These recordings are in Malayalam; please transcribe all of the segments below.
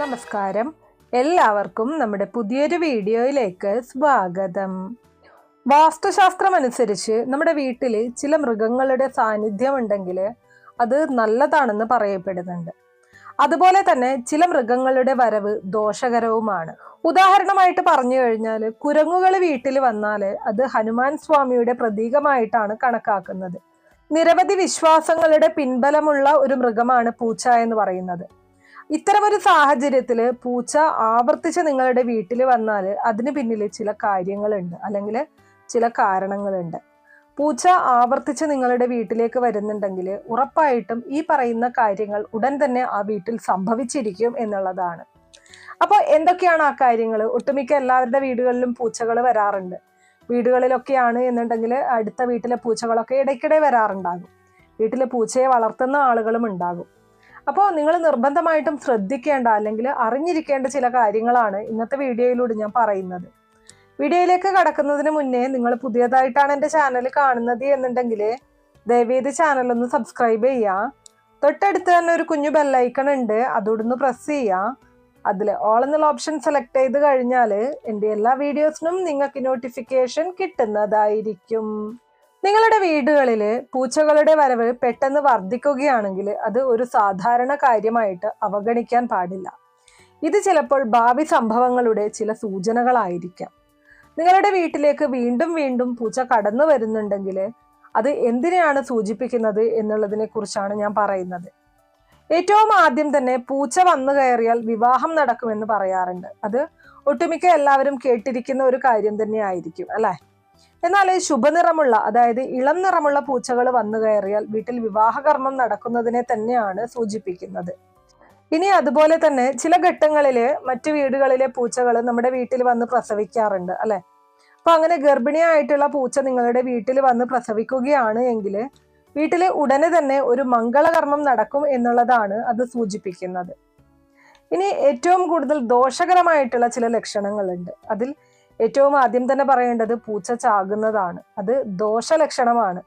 നമസ്കാരം. എല്ലാവർക്കും നമ്മുടെ പുതിയൊരു വീഡിയോയിലേക്ക് സ്വാഗതം. വാസ്തുശാസ്ത്രം അനുസരിച്ച് നമ്മുടെ വീട്ടിൽ ചില മൃഗങ്ങളുടെ സാന്നിധ്യം ഉണ്ടെങ്കിൽ അത് നല്ലതാണെന്ന് പറയപ്പെടുന്നുണ്ട്. അതുപോലെ തന്നെ ചില മൃഗങ്ങളുടെ വരവ് ദോഷകരവുമാണ്. ഉദാഹരണമായിട്ട് പറഞ്ഞു കഴിഞ്ഞാൽ കുരങ്ങുകൾ വീട്ടിൽ വന്നാൽ അത് ഹനുമാൻ സ്വാമിയുടെ പ്രതീകമായിട്ടാണ് കണക്കാക്കുന്നത്. നിരവധി വിശ്വാസങ്ങളുടെ പിൻബലമുള്ള ഒരു മൃഗമാണ് പൂച്ച എന്ന് പറയുന്നത്. ഇത്തരമൊരു സാഹചര്യത്തിൽ പൂച്ച ആവർത്തിച്ച് നിങ്ങളുടെ വീട്ടിൽ വന്നാൽ അതിന് പിന്നിൽ ചില കാര്യങ്ങളുണ്ട്. അല്ലെങ്കിൽ ചില കാരണങ്ങളുണ്ട്. പൂച്ച ആവർത്തിച്ച് നിങ്ങളുടെ വീട്ടിലേക്ക് വരുന്നുണ്ടെങ്കിൽ ഉറപ്പായിട്ടും ഈ പറയുന്ന കാര്യങ്ങൾ ഉടൻ തന്നെ ആ വീട്ടിൽ സംഭവിച്ചിരിക്കും എന്നുള്ളതാണ്. അപ്പോൾ എന്തൊക്കെയാണ് ആ കാര്യങ്ങൾ ഒട്ടുമിക്ക എല്ലാവരുടെ വീടുകളിലും പൂച്ചകൾ വരാറുണ്ട്. വീടുകളിലൊക്കെയാണ് എന്നുണ്ടെങ്കിൽ അടുത്ത വീട്ടിലെ പൂച്ചകളൊക്കെ ഇടയ്ക്കിടെ വരാറുണ്ടാകും. വീട്ടിലെ പൂച്ചയെ വളർത്തുന്ന ആളുകളും ഉണ്ടാകും. അപ്പോൾ നിങ്ങൾ നിർബന്ധമായിട്ടും ശ്രദ്ധിക്കേണ്ട അല്ലെങ്കിൽ അറിഞ്ഞിരിക്കേണ്ട ചില കാര്യങ്ങളാണ് ഇന്നത്തെ വീഡിയോയിലൂടെ ഞാൻ പറയുന്നത്. വീഡിയോയിലേക്ക് കടക്കുന്നതിന് മുന്നേ നിങ്ങൾ പുതിയതായിട്ടാണ് എന്റെ ചാനൽ കാണുന്നത് എന്നുണ്ടെങ്കിൽ ദയവേത് ചാനലൊന്ന് സബ്സ്ക്രൈബ് ചെയ്യുക തൊട്ടടുത്ത് തന്നെ ഒരു കുഞ്ഞു ബെല്ലൈക്കൺ ഉണ്ട്. അതോടൊന്ന് പ്രസ് ചെയ്യുക അതിൽ ഓൾ എന്നുള്ള ഓപ്ഷൻ സെലക്ട് ചെയ്ത് കഴിഞ്ഞാൽ എന്റെ എല്ലാ വീഡിയോസിനും നിങ്ങൾക്ക് നോട്ടിഫിക്കേഷൻ കിട്ടുന്നതായിരിക്കും. നിങ്ങളുടെ വീടുകളിൽ പൂച്ചകളുടെ വരവ് പെട്ടെന്ന് വർദ്ധിക്കുകയാണെങ്കിൽ അത് ഒരു സാധാരണ കാര്യമായിട്ട് അവഗണിക്കാൻ പാടില്ല. ഇത് ചിലപ്പോൾ ഭാവി സംഭവങ്ങളുടെ ചില സൂചനകളായിരിക്കാം. നിങ്ങളുടെ വീട്ടിലേക്ക് വീണ്ടും വീണ്ടും പൂച്ച കടന്നു വരുന്നുണ്ടെങ്കിൽ അത് എന്തിനെയാണ് സൂചിപ്പിക്കുന്നത് എന്നുള്ളതിനെ കുറിച്ചാണ് ഞാൻ പറയുന്നത്. ഏറ്റവും ആദ്യം തന്നെ പൂച്ച വന്നു കയറിയാൽ വിവാഹം നടക്കുമെന്ന് പറയാറുണ്ട്. അത് ഒട്ടുമിക്ക എല്ലാവരും കേട്ടിരിക്കുന്ന ഒരു കാര്യം തന്നെ ആയിരിക്കും അല്ലെ? എന്നാൽ ഈ ശുഭനിറമുള്ള അതായത് ഇളം നിറമുള്ള പൂച്ചകൾ വന്നു കയറിയാൽ വീട്ടിൽ വിവാഹകർമ്മം നടക്കുന്നതിനെ തന്നെയാണ് സൂചിപ്പിക്കുന്നത്. ഇനി അതുപോലെ തന്നെ ചില ഘട്ടങ്ങളിൽ മറ്റു വീടുകളിലെ പൂച്ചകൾ നമ്മുടെ വീട്ടിൽ വന്ന് പ്രസവിക്കാറുണ്ട് അല്ലെ? അപ്പൊ അങ്ങനെ ഗർഭിണിയായിട്ടുള്ള പൂച്ച നിങ്ങളുടെ വീട്ടിൽ വന്ന് പ്രസവിക്കുകയാണ് എങ്കിൽ വീട്ടിൽ ഉടനെ തന്നെ ഒരു മംഗളകർമ്മം നടക്കും എന്നുള്ളതാണ് അത് സൂചിപ്പിക്കുന്നത്. ഇനി ഏറ്റവും കൂടുതൽ ദോഷകരമായിട്ടുള്ള ചില ലക്ഷണങ്ങളുണ്ട്. അതിൽ ഏറ്റവും ആദ്യം തന്നെ പറയേണ്ടത് പൂച്ച ചാകുന്നതാണ്. അത് ദോഷലക്ഷണമാണ്.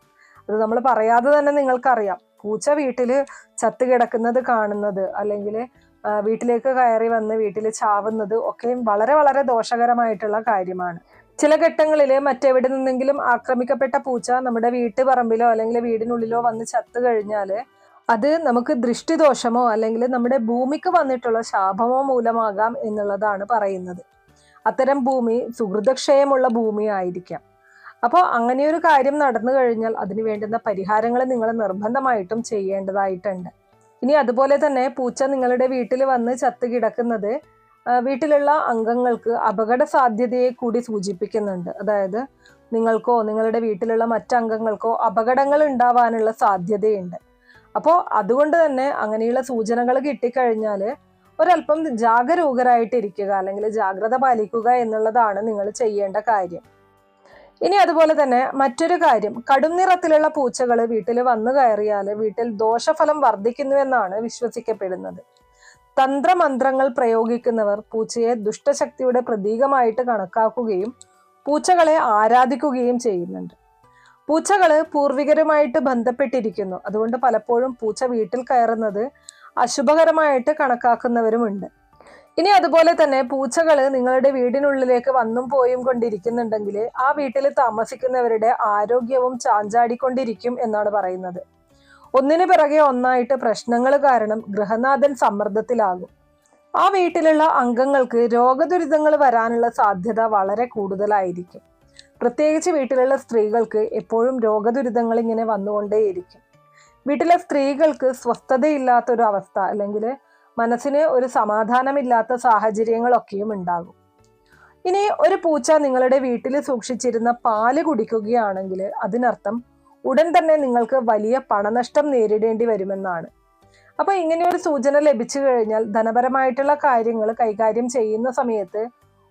അത് നമ്മൾ പറയാതെ തന്നെ നിങ്ങൾക്കറിയാം. പൂച്ച വീട്ടിൽ ചത്ത് കിടക്കുന്നത് കാണുന്നത് അല്ലെങ്കിൽ വീട്ടിലേക്ക് കയറി വന്ന് വീട്ടിൽ ചാവുന്നത് ഒക്കെയും വളരെ വളരെ ദോഷകരമായിട്ടുള്ള കാര്യമാണ്. ചില ഘട്ടങ്ങളിൽ മറ്റെവിടെ നിന്നെങ്കിലും ആക്രമിക്കപ്പെട്ട പൂച്ച നമ്മുടെ വീട്ടുപറമ്പിലോ അല്ലെങ്കിൽ വീടിനുള്ളിലോ വന്ന് ചത്തു കഴിഞ്ഞാൽ അത് നമുക്ക് ദൃഷ്ടിദോഷമോ അല്ലെങ്കിൽ നമ്മുടെ ഭൂമിക്ക് വന്നിട്ടുള്ള ശാപമോ മൂലമാകാം എന്നുള്ളതാണ് പറയുന്നത്. അത്തരം ഭൂമി സുഹൃതക്ഷയമുള്ള ഭൂമി ആയിരിക്കാം. അപ്പോൾ അങ്ങനെയൊരു കാര്യം നടന്നു കഴിഞ്ഞാൽ അതിന് വേണ്ടുന്ന പരിഹാരങ്ങൾ നിങ്ങൾ നിർബന്ധമായിട്ടും ചെയ്യേണ്ടതായിട്ടുണ്ട്. ഇനി അതുപോലെ തന്നെ പൂച്ച നിങ്ങളുടെ വീട്ടിൽ വന്ന് ചത്ത് കിടക്കുന്നത് വീട്ടിലുള്ള അംഗങ്ങൾക്ക് അപകട സാധ്യതയെ കൂടി സൂചിപ്പിക്കുന്നുണ്ട്. അതായത് നിങ്ങൾക്കോ നിങ്ങളുടെ വീട്ടിലുള്ള മറ്റംഗങ്ങൾക്കോ അപകടങ്ങൾ ഉണ്ടാവാനുള്ള സാധ്യതയുണ്ട്. അപ്പോൾ അതുകൊണ്ട് തന്നെ അങ്ങനെയുള്ള സൂചനകൾ കിട്ടിക്കഴിഞ്ഞാൽ ഒരല്പം ജാഗരൂകരായിട്ടിരിക്കുക അല്ലെങ്കിൽ ജാഗ്രത പാലിക്കുക എന്നുള്ളതാണ് നിങ്ങൾ ചെയ്യേണ്ട കാര്യം. ഇനി അതുപോലെ തന്നെ മറ്റൊരു കാര്യം കടും നിറത്തിലുള്ള പൂച്ചകൾ വീട്ടിൽ വന്നു കയറിയാൽ വീട്ടിൽ ദോഷഫലം വർദ്ധിക്കുന്നുവെന്നാണ് വിശ്വസിക്കപ്പെടുന്നത്. തന്ത്രമന്ത്രങ്ങൾ പ്രയോഗിക്കുന്നവർ പൂച്ചയെ ദുഷ്ടശക്തിയുടെ പ്രതീകമായിട്ട് കണക്കാക്കുകയും പൂച്ചകളെ ആരാധിക്കുകയും ചെയ്യുന്നുണ്ട്. പൂച്ചകൾ പൂർവികരുമായിട്ട് ബന്ധപ്പെട്ടിരിക്കുന്നു. അതുകൊണ്ട് പലപ്പോഴും പൂച്ച വീട്ടിൽ കയറുന്നത് അശുഭകരമായിട്ട് കണക്കാക്കുന്നവരുമുണ്ട്. ഇനി അതുപോലെ തന്നെ പൂച്ചകൾ നിങ്ങളുടെ വീടിനുള്ളിലേക്ക് വന്നും പോയും കൊണ്ടിരിക്കുന്നുണ്ടെങ്കിൽ ആ വീട്ടിൽ താമസിക്കുന്നവരുടെ ആരോഗ്യവും ചാഞ്ചാടിക്കൊണ്ടിരിക്കും എന്നാണ് പറയുന്നത്. ഒന്നിനു പിറകെ ഒന്നായിട്ട് പ്രശ്നങ്ങൾ കാരണം ഗൃഹനാഥൻ സമ്മർദ്ദത്തിലാകും. ആ വീട്ടിലുള്ള അംഗങ്ങൾക്ക് രോഗദുരിതങ്ങൾ വരാനുള്ള സാധ്യത വളരെ കൂടുതലായിരിക്കും. പ്രത്യേകിച്ച് വീട്ടിലുള്ള സ്ത്രീകൾക്ക് എപ്പോഴും രോഗദുരിതങ്ങൾ ഇങ്ങനെ വന്നുകൊണ്ടേയിരിക്കും. വീട്ടിലെ സ്ത്രീകൾക്ക് സ്വസ്ഥതയില്ലാത്തൊരു അവസ്ഥ അല്ലെങ്കിൽ മനസ്സിന് ഒരു സമാധാനമില്ലാത്ത സാഹചര്യങ്ങളൊക്കെയും ഉണ്ടാകും. ഇനി ഒരു പൂച്ച നിങ്ങളുടെ വീട്ടിൽ സൂക്ഷിച്ചിരുന്ന പാൽ കുടിക്കുകയാണെങ്കിൽ അതിനർത്ഥം ഉടൻ തന്നെ നിങ്ങൾക്ക് വലിയ പണനഷ്ടം നേരിടേണ്ടി വരുമെന്നാണ്. അപ്പൊ ഇങ്ങനെ ഒരു സൂചന ലഭിച്ചു കഴിഞ്ഞാൽ ധനപരമായിട്ടുള്ള കാര്യങ്ങൾ കൈകാര്യം ചെയ്യുന്ന സമയത്ത്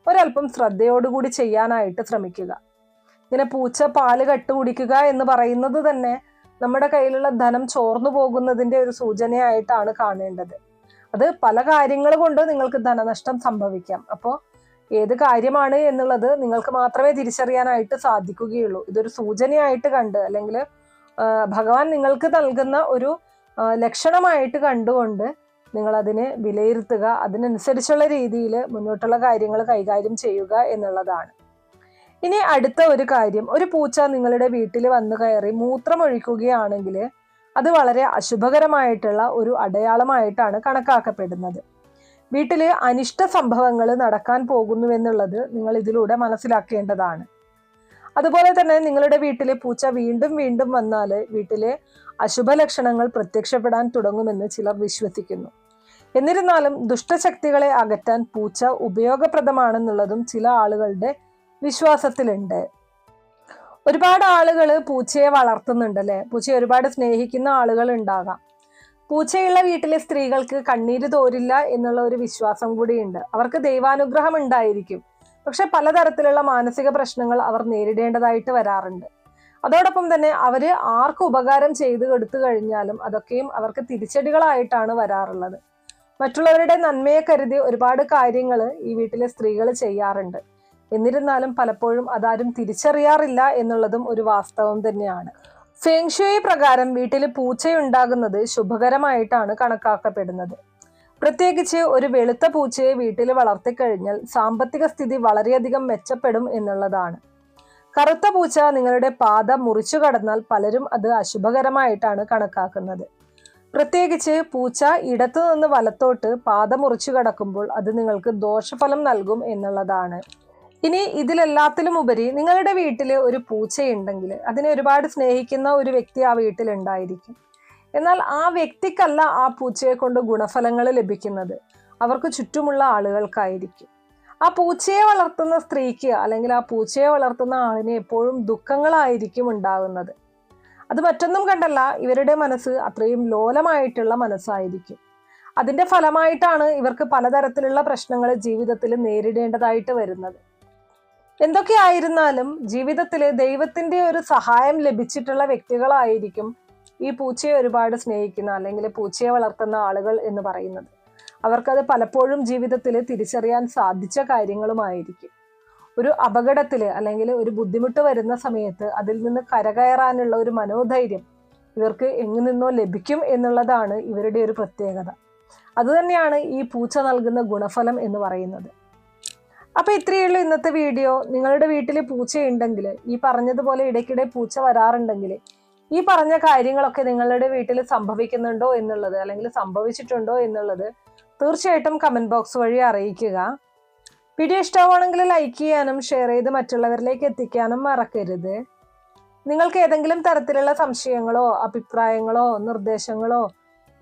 ഒരല്പം ശ്രദ്ധയോടുകൂടി ചെയ്യാനായിട്ട് ശ്രമിക്കുക. ഇങ്ങനെ പൂച്ച പാൽ കട്ടുകുടിക്കുക എന്ന് പറയുന്നത് തന്നെ നമ്മുടെ കയ്യിലുള്ള ധനം ചോർന്നു പോകുന്നതിന്റെ ഒരു സൂചനയായിട്ടാണ് കാണേണ്ടത്. അത് പല കാര്യങ്ങൾ കൊണ്ട് നിങ്ങൾക്ക് ധനനഷ്ടം സംഭവിക്കാം. അപ്പോൾ ഏത് കാര്യമാണ് എന്നുള്ളത് നിങ്ങൾക്ക് മാത്രമേ തിരിച്ചറിയാനായിട്ട് സാധിക്കുകയുള്ളൂ. ഇതൊരു സൂചനയായിട്ട് കണ്ട് അല്ലെങ്കിൽ ഭഗവാൻ നിങ്ങൾക്ക് നൽകുന്ന ഒരു ലക്ഷണമായിട്ട് കണ്ടുകൊണ്ട് നിങ്ങൾ അതിനെ വിലയിരുത്തുക അതിനനുസരിച്ചുള്ള രീതിയിൽ മുന്നോട്ടുള്ള കാര്യങ്ങൾ കൈകാര്യം ചെയ്യുക എന്നുള്ളതാണ്. ഇനി അടുത്ത ഒരു കാര്യം ഒരു പൂച്ച നിങ്ങളുടെ വീട്ടിൽ വന്ന് കയറി മൂത്രമൊഴിക്കുകയാണെങ്കിൽ അത് വളരെ അശുഭകരമായിട്ടുള്ള ഒരു അടയാളമായിട്ടാണ് കണക്കാക്കപ്പെടുന്നത്. വീട്ടിൽ അനിഷ്ട സംഭവങ്ങൾ നടക്കാൻ പോകുന്നുവെന്നുള്ളത് നിങ്ങൾ ഇതിലൂടെ മനസ്സിലാക്കേണ്ടതാണ്. അതുപോലെ തന്നെ നിങ്ങളുടെ വീട്ടിലെ പൂച്ച വീണ്ടും വീണ്ടും വന്നാൽ വീട്ടിലെ അശുഭ ലക്ഷണങ്ങൾ പ്രത്യക്ഷപ്പെടാൻ തുടങ്ങുമെന്ന് ചിലർ വിശ്വസിക്കുന്നു. എന്നിരുന്നാലും ദുഷ്ടശക്തികളെ അകറ്റാൻ പൂച്ച ഉപയോഗപ്രദമാണെന്നുള്ളതും ചില ആളുകളുടെ വിശ്വാസത്തിലുണ്ട്. ഒരുപാട് ആളുകൾ പൂച്ചയെ വളർത്തുന്നുണ്ടല്ലേ? പൂച്ചയെ ഒരുപാട് സ്നേഹിക്കുന്ന ആളുകൾ ഉണ്ടാകാം. പൂച്ചയുള്ള വീട്ടിലെ സ്ത്രീകൾക്ക് കണ്ണീര് തോരില്ല എന്നുള്ള ഒരു വിശ്വാസം കൂടിയുണ്ട്. അവർക്ക് ദൈവാനുഗ്രഹം ഉണ്ടായിരിക്കും. പക്ഷെ പലതരത്തിലുള്ള മാനസിക പ്രശ്നങ്ങൾ അവർ നേരിടേണ്ടതായിട്ട് വരാറുണ്ട്. അതോടൊപ്പം തന്നെ അവർ ആർക്ക് ഉപകാരം ചെയ്തു കൊടുത്തു കഴിഞ്ഞാലും അതൊക്കെയും അവർക്ക് തിരിച്ചടികളായിട്ടാണ് വരാറുള്ളത്. മറ്റുള്ളവരുടെ നന്മയെ കരുതി ഒരുപാട് കാര്യങ്ങൾ ഈ വീട്ടിലെ സ്ത്രീകൾ ചെയ്യാറുണ്ട്. എന്നിരുന്നാലും പലപ്പോഴും അതാരും തിരിച്ചറിയാറില്ല എന്നുള്ളതും ഒരു വാസ്തവം തന്നെയാണ്. ഫെങ്ഷുയി പ്രകാരം വീട്ടിൽ പൂച്ചയുണ്ടാകുന്നത് ശുഭകരമായിട്ടാണ് കണക്കാക്കപ്പെടുന്നത്. പ്രത്യേകിച്ച് ഒരു വെളുത്ത പൂച്ചയെ വീട്ടിൽ വളർത്തിക്കഴിഞ്ഞാൽ സാമ്പത്തിക സ്ഥിതി വളരെയധികം മെച്ചപ്പെടും എന്നുള്ളതാണ്. കറുത്ത പൂച്ച നിങ്ങളുടെ പാത മുറിച്ചു കടന്നാൽ പലരും അത് അശുഭകരമായിട്ടാണ് കണക്കാക്കുന്നത്. പ്രത്യേകിച്ച് പൂച്ച ഇടത്തുനിന്ന് വലത്തോട്ട് പാത മുറിച്ചു കടക്കുമ്പോൾ അത് നിങ്ങൾക്ക് ദോഷഫലം നൽകും എന്നുള്ളതാണ്. ഇനി ഇതിലെല്ലാത്തിലും ഉപരി നിങ്ങളുടെ വീട്ടിൽ ഒരു പൂച്ചയുണ്ടെങ്കിൽ അതിനെ ഒരുപാട് സ്നേഹിക്കുന്ന ഒരു വ്യക്തി ആ വീട്ടിലുണ്ടായിരിക്കും. എന്നാൽ ആ വ്യക്തിക്കല്ല ആ പൂച്ചയെ കൊണ്ട് ഗുണഫലങ്ങൾ ലഭിക്കുന്നത്. അവർക്ക് ചുറ്റുമുള്ള ആളുകൾക്കായിരിക്കും. ആ പൂച്ചയെ വളർത്തുന്ന സ്ത്രീക്ക് അല്ലെങ്കിൽ ആ പൂച്ചയെ വളർത്തുന്ന ആളിന് എപ്പോഴും ദുഃഖങ്ങളായിരിക്കും ഉണ്ടാകുന്നത്. അത് മറ്റൊന്നും കണ്ടല്ല ഇവരുടെ മനസ്സ് അത്രയും ലോലമായിട്ടുള്ള മനസ്സായിരിക്കും. അതിന്റെ ഫലമായിട്ടാണ് ഇവർക്ക് പലതരത്തിലുള്ള പ്രശ്നങ്ങൾ ജീവിതത്തിൽ നേരിടേണ്ടതായിട്ട് വരുന്നത്. എന്തൊക്കെയായിരുന്നാലും ജീവിതത്തിലെ ദൈവത്തിന്റെ ഒരു സഹായം ലഭിച്ചിട്ടുള്ള വ്യക്തികളായിരിക്കും ഈ പൂച്ചയെ ഒരുപാട് സ്നേഹിക്കുന്ന അല്ലെങ്കിൽ പൂച്ചയെ വളർത്തുന്ന ആളുകൾ എന്ന് പറയുന്നത്. അവർക്കത് പലപ്പോഴും ജീവിതത്തിൽ തിരിച്ചറിയാൻ സാധിച്ച കാര്യങ്ങളുമായിരിക്കും. ഒരു അപകടത്തിൽ അല്ലെങ്കിൽ ഒരു ബുദ്ധിമുട്ട് വരുന്ന സമയത്ത് അതിൽ നിന്ന് കരകയറാനുള്ള ഒരു മനോധൈര്യം ഇവർക്ക് എങ്ങു നിന്നോ ലഭിക്കും എന്നുള്ളതാണ് ഇവരുടെ ഒരു പ്രത്യേകത. അതുതന്നെയാണ് ഈ പൂച്ച നൽകുന്ന ഗുണഫലം എന്ന് പറയുന്നത്. അപ്പൊ ഇത്രയേ ഉള്ളൂ ഇന്നത്തെ വീഡിയോ. നിങ്ങളുടെ വീട്ടിൽ പൂച്ചയുണ്ടെങ്കിൽ ഈ പറഞ്ഞതുപോലെ ഇടയ്ക്കിടെ പൂച്ച വരാറുണ്ടെങ്കിൽ ഈ പറഞ്ഞ കാര്യങ്ങളൊക്കെ നിങ്ങളുടെ വീട്ടിൽ സംഭവിക്കുന്നുണ്ടോ എന്നുള്ളത് അല്ലെങ്കിൽ സംഭവിച്ചിട്ടുണ്ടോ എന്നുള്ളത് തീർച്ചയായിട്ടും കമന്റ് ബോക്സ് വഴി അറിയിക്കുക. വീഡിയോ ഇഷ്ടമാണെങ്കിൽ ലൈക്ക് ചെയ്യാനും ഷെയർ ചെയ്ത് മറ്റുള്ളവരിലേക്ക് എത്തിക്കാനും മറക്കരുത്. നിങ്ങൾക്ക് ഏതെങ്കിലും തരത്തിലുള്ള സംശയങ്ങളോ അഭിപ്രായങ്ങളോ നിർദ്ദേശങ്ങളോ